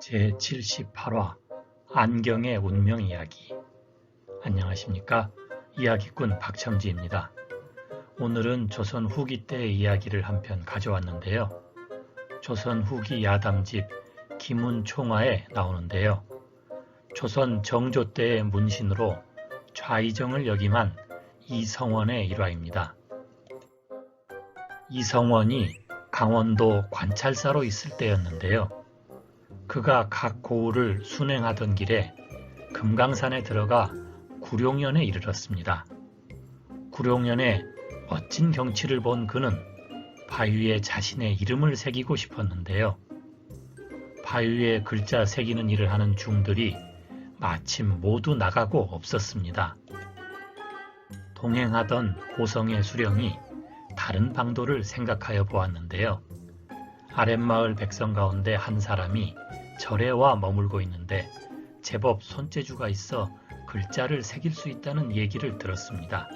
제78화 안경의 운명 이야기 안녕하십니까 이야기꾼 박첨지입니다. 오늘은 조선 후기 때의 이야기를 한편 가져왔는데요. 조선 후기 야담집 김운 총화에 나오는데요. 조선 정조 때의 문신으로 좌이정을 역임한 이성원의 일화입니다. 이성원이 강원도 관찰사로 있을 때였는데요. 그가 각 고을을 순행하던 길에 금강산에 들어가 구룡연에 이르렀습니다. 구룡연의 멋진 경치를 본 그는 바위에 자신의 이름을 새기고 싶었는데요. 바위에 글자 새기는 일을 하는 중들이 마침 모두 나가고 없었습니다. 동행하던 고성의 수령이 다른 방도를 생각하여 보았는데요. 아랫마을 백성 가운데 한 사람이 절에 와 머물고 있는데 제법 손재주가 있어 글자를 새길 수 있다는 얘기를 들었습니다.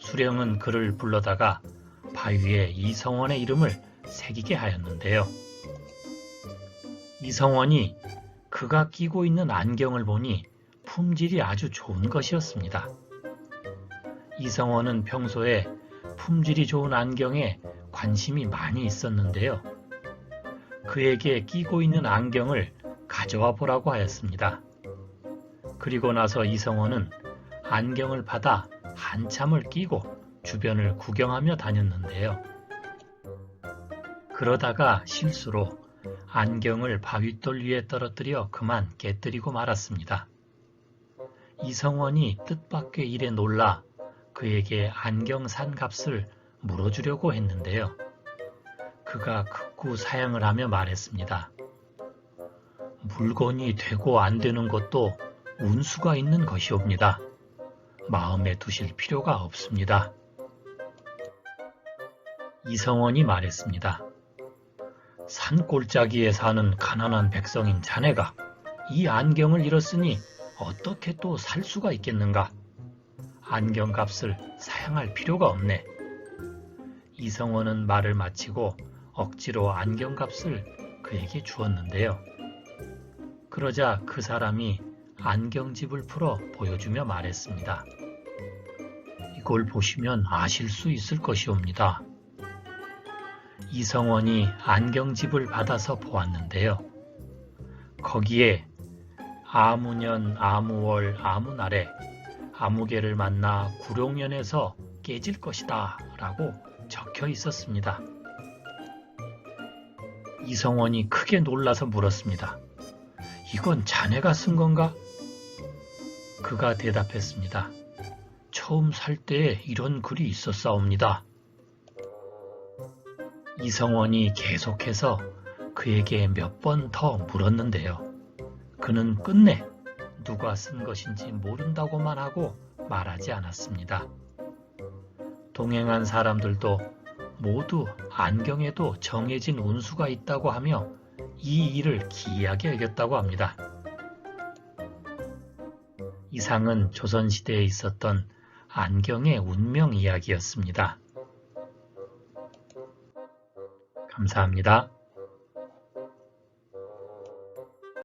수령은 그를 불러다가 바위에 이성원의 이름을 새기게 하였는데요. 이성원이 그가 끼고 있는 안경을 보니 품질이 아주 좋은 것이었습니다. 이성원은 평소에 품질이 좋은 안경에 관심이 많이 있었는데요. 그에게 끼고 있는 안경을 가져와 보라고 하였습니다. 그리고 나서 이성원은 안경을 받아 한참을 끼고 주변을 구경하며 다녔는데요. 그러다가 실수로 안경을 바윗돌 위에 떨어뜨려 그만 깨뜨리고 말았습니다. 이성원이 뜻밖의 일에 놀라 그에게 안경 산 값을 물어주려고 했는데요. 그가 극구 사양을 하며 말했습니다. 물건이 되고 안 되는 것도 운수가 있는 것이옵니다. 마음에 두실 필요가 없습니다. 이성원이 말했습니다. 산골짜기에 사는 가난한 백성인 자네가 이 안경을 잃었으니 어떻게 또 살 수가 있겠는가? 안경값을 사양할 필요가 없네. 이성원은 말을 마치고 억지로 안경값을 그에게 주었는데요. 그러자 그 사람이 안경집을 풀어 보여주며 말했습니다. 이걸 보시면 아실 수 있을 것이옵니다. 이성원이 안경집을 받아서 보았는데요. 거기에 아무년 아무월 아무날에 아무개를 만나 구룡연에서 깨질 것이다 라고 적혀 있었습니다. 이성원이 크게 놀라서 물었습니다. 이건 자네가 쓴 건가? 그가 대답했습니다. 처음 살 때에 이런 글이 있었사옵니다. 이성원이 계속해서 그에게 몇 번 더 물었는데요. 그는 끝내 누가 쓴 것인지 모른다고만 하고 말하지 않았습니다. 동행한 사람들도 모두 안경에도 정해진 운수가 있다고 하며 이 일을 기이하게 여겼다고 합니다. 이상은 조선시대에 있었던 안경의 운명 이야기였습니다. 감사합니다.